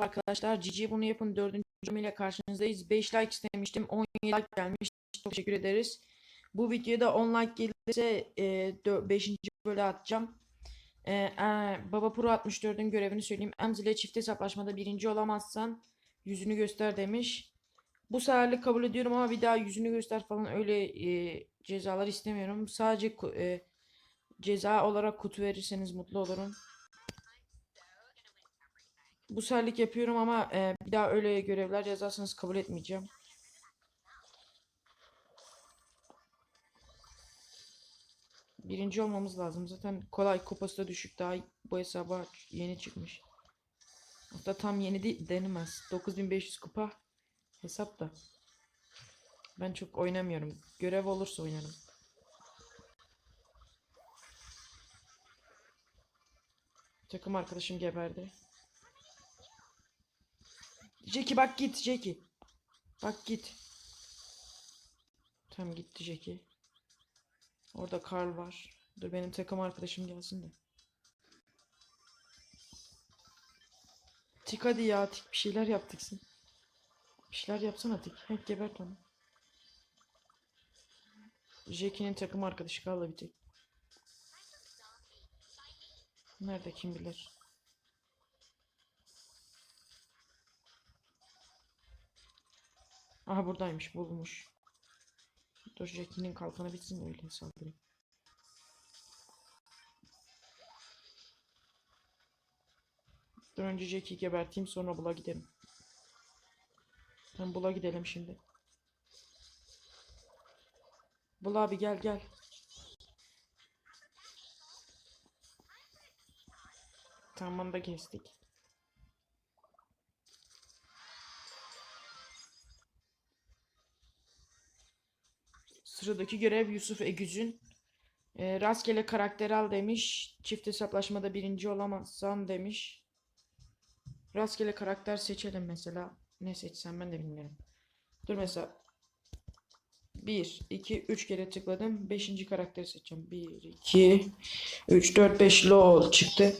arkadaşlar. Cici bunu yapın. Dördüncü bölümüyle karşınızdayız. 5 like istemiştim. 17 like gelmiş. Çok teşekkür ederiz. Bu videoda 10 like gelirse 5. bölü atacağım. E, e, Baba Pro 64'ün görevini söyleyeyim. Emz ile çift hesaplaşmada birinci olamazsan yüzünü göster demiş. Bu seferlik kabul ediyorum ama bir daha yüzünü göster falan öyle e, cezalar istemiyorum. Sadece e, ceza olarak kutu verirseniz mutlu olurum. Bu seferlik yapıyorum ama e, bir daha öyle görevler yazarsanız kabul etmeyeceğim. Birinci olmamız lazım. Zaten kolay kupası da düşük. Daha bu hesaba yeni çıkmış. Hatta tam yeni değil denemez. 9500 kupa hesap da. Ben çok oynamıyorum. Görev olursa oynarım. Takım arkadaşım geberdi. Jackie bak git Jackie. Bak git. Tamam gitti Jackie. Orada Carl var. Dur benim takım arkadaşım gelsin de. Tik hadi ya tik bir şeyler yaptık sen. Bir şeyler yapsana tik. Hep gebert onu. Jackie'nin takım arkadaşı kaldı bir tek. Nerede kim bilir. Aha buradaymış bulmuş. Dur Jackie'nin kalkanı bitsin öyle saldırayım. Dur önce Jackie'yi geberteyim sonra Bula gidelim. Tamam Bula gidelim şimdi. Bula abi gel gel. Tamam onu da kestik. Sıradaki görev Yusuf Egüz'ün. E, rastgele karakter al demiş. Çift hesaplaşmada birinci olamazsan demiş. Rastgele karakter seçelim mesela. Ne seçsem ben de bilmiyorum. Dur mesela. 1, 2, 3 kere tıkladım. 5. karakteri seçeceğim. 1, 2, 3, 4, 5 LOL çıktı.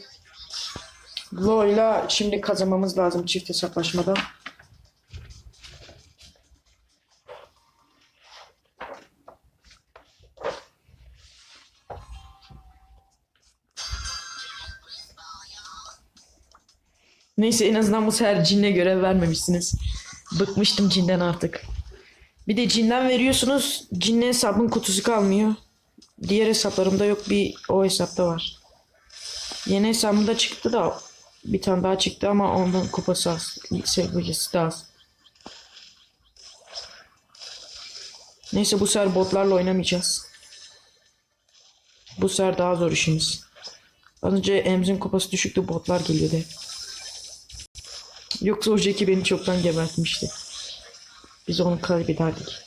LOL'la şimdi kazanmamız lazım çift hesaplaşmada. Neyse en azından bu sefer cinle görev vermemişsiniz. Bıkmıştım cinden artık. Bir de cinden veriyorsunuz. Cinle hesabın kutusu kalmıyor. Diğer hesaplarımda yok. Bir o hesapta var. Yeni hesabımda çıktı da bir tane daha çıktı ama ondan kupası az. Sevgilisi de az. Neyse bu sefer botlarla oynamayacağız. Bu sefer daha zor işimiz. Az önce Emz'in kupası düşüktü botlar geliyordu. Yoksa o Jackie beni çoktan gebertmişti. Biz onu kaybederdik.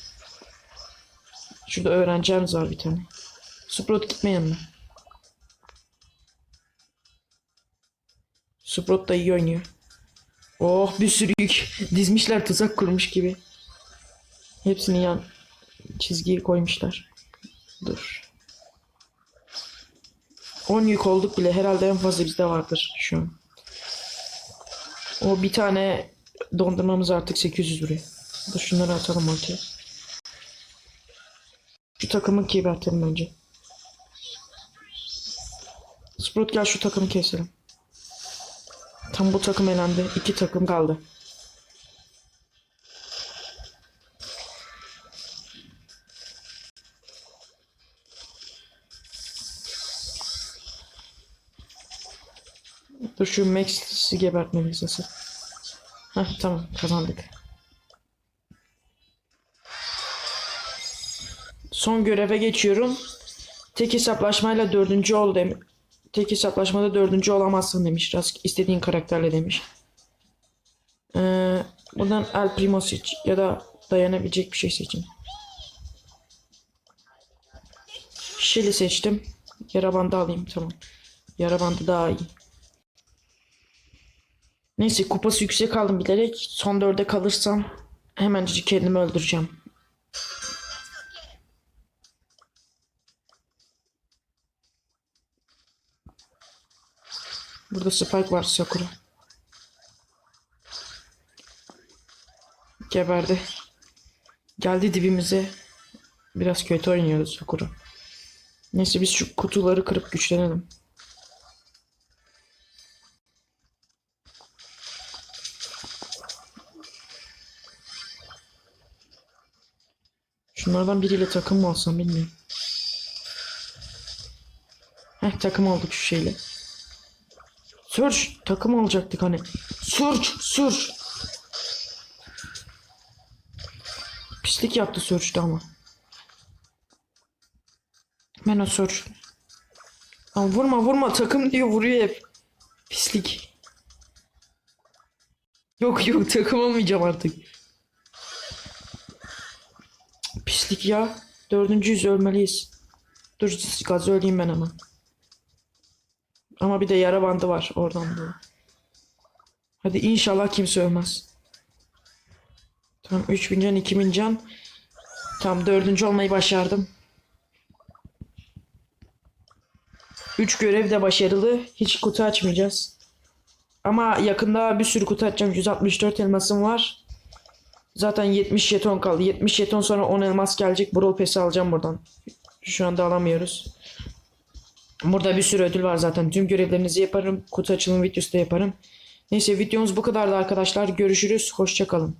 Şurada öğrencimiz var bir tane. Sprout gitme yanına. Sprout da iyi oynuyor. Oh bir sürü yük. Dizmişler tuzak kurmuş gibi. Hepsini yan çizgiye koymuşlar. Dur. 10 yük olduk bile. Herhalde en fazla bizde vardır şu an. O bir tane dondurmamız artık 800 liraya. Dur şunları atalım ortaya. Şu takımı kibartalım önce. Sprout gel şu takımı keselim. Tam bu takım elendi. İki takım kaldı. Dur şu Max'i gebertmeliyiz asıl. Heh tamam kazandık. Son göreve geçiyorum. Tek hesaplaşmayla dördüncü ol demiş. Tek hesaplaşmada dördüncü olamazsın demiş. Rast istediğin karakterle demiş. Ee, buradan El Primo seç ya da dayanabilecek bir şey seçin. Shelly seçtim. Yara bandı alayım tamam. Yara bandı daha iyi. Neyse kupası yüksek aldım bilerek. Son dörde kalırsam hemencik kendimi öldüreceğim. Burada Spike var Sakura. Geberdi. Geldi dibimize. Biraz kötü oynuyoruz Sakura. Neyse biz şu kutuları kırıp güçlenelim. Şunlardan biriyle takım mı alsam bilmiyorum. Heh takım aldık şu şeyle. Surge takım alacaktık hani. Surge, Surge. Pislik yaptı Surge'da ama. Ben o Surge. Ama vurma vurma takım diyor vuruyor hep. Pislik. Yok yok takım olmayacağım artık. Pislik ya. Dördüncüyüz ölmeliyiz. Dur gazı öleyim ben hemen. Ama bir de yara bandı var oradan da. Hadi inşallah kimse ölmez. Tamam 3000 can 2000 can. Tam dördüncü olmayı başardım. 3 görev de başarılı. Hiç kutu açmayacağız. Ama yakında bir sürü kutu açacağım. 164 elmasım var. Zaten 70 jeton kaldı. 70 jeton sonra 10 elmas gelecek. Brawl Pass'i alacağım buradan. Şu anda alamıyoruz. Burada bir sürü ödül var zaten. Tüm görevlerinizi yaparım. Kutu açılım videosu da yaparım. Neyse videomuz bu kadardı arkadaşlar. Görüşürüz. Hoşçakalın.